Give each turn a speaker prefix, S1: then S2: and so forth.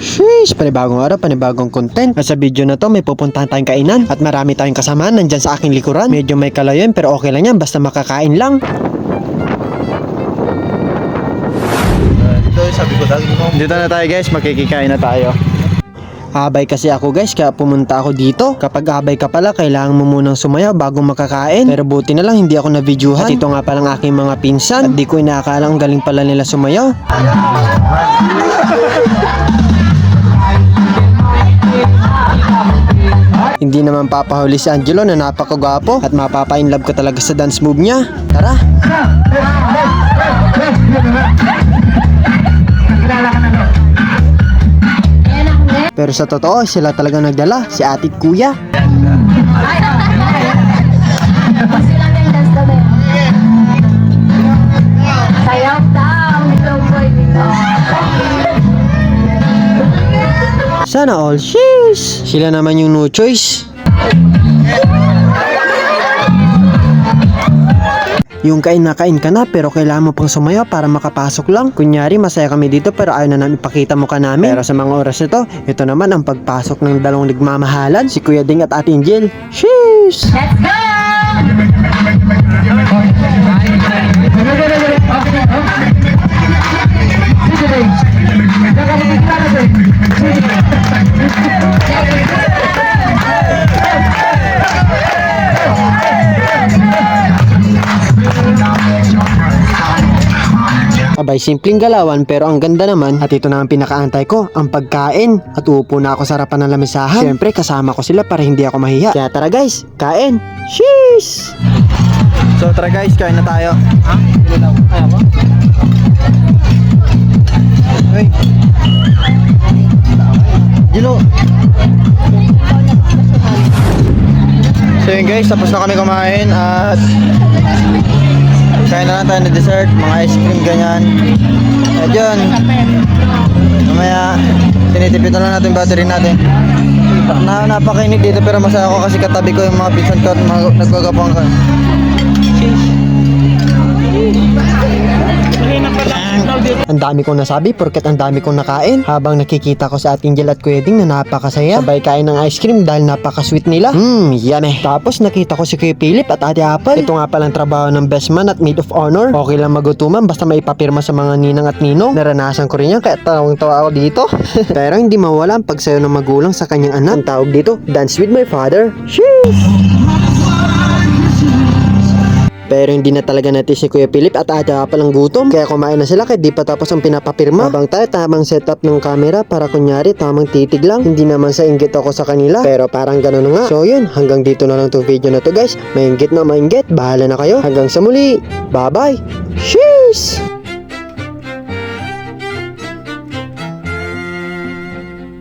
S1: Sheesh, panibagong araw, panibagong content. At sa video na to, may pupuntahan tayong kainan. At marami tayong kasama nandyan sa aking likuran. Medyo may kalayan, pero okay lang yan, basta makakain lang.
S2: Ito sabi ko dagi mo. Dito na tayo guys, makikikain na tayo.
S1: Abay kasi ako guys, kaya pumunta ako dito. Kapag abay ka pala, kailangan mo munang sumayaw bago makakain. Pero buti na lang, hindi ako na-videohan. At ito nga palang aking mga pinsan. At di ko inaakalang galing pala nila sumayaw. Hindi naman papahuli si Angelo na napakagwapo at mapapa-inlove ko talaga sa dance move niya. Tara! Pero sa totoo, sila talaga nagdala, si ate at kuya. Sana all, sheesh! Sila naman yung no choice. Yung kain na kain ka na pero kailangan mo pang sumayaw para makapasok lang. Kunyari masaya kami dito pero ayaw na namin ipakita mo ka namin. Pero sa mga oras nito, ito naman ang pagpasok ng dalawang nagmamahalan, si Kuya Ding at Ate Angel. Sheesh!
S3: Let's go!
S1: Abay, simpleng galawan pero ang ganda naman at ito na ang pinakaantay ko, ang pagkain. At uupo na ako sa harapan ng lamisahan. Siyempre, kasama ko sila para hindi ako mahiya. Kaya tara guys, kain! Sheesh!
S2: So tara guys, kain na tayo. Ha? Ayaw mo? Hey. Gilo. So yun guys, tapos na kami kumain at kain na lang tayo ng dessert, mga ice cream ganyan. At yun, mamaya tinitipid na lang natin battery natin. Na, napakainit dito pero masaya ako kasi katabi ko yung mga pinsan ko at mga nagkagapang ka.
S1: Ang dami kong nasabi porket ang dami kong nakain habang nakikita ko sa ating Angel at Kuya Ding na napakasaya. Sabay kain ng ice cream dahil napaka-sweet nila. Hmm, yummy. Tapos nakita ko si Kuya Philip at Ate Apple. Ito nga palang trabaho ng best man at maid of honor. Okay lang magutuman basta may papirma sa mga ninang at ninong. Naranasan ko rin yan kaya tawang-tawa ako dito. Pero hindi mawala ang pagsayo ng magulang sa kanyang anak. Ang tawag dito, dance with my father. Sheesh! Pero hindi na talaga natin si Kuya Philip at ate pa lang gutom. Kaya kumain na sila kahit di pa tapos ang pinapapirma. Habang tayo tamang setup ng camera para kunyari tamang titig lang. Hindi naman sa inggit ako sa kanila. Pero parang ganun nga. So yun, hanggang dito na lang tong video na to guys. Mainggit na mainggit. Bahala na kayo. Hanggang sa muli. Bye bye. Cheers!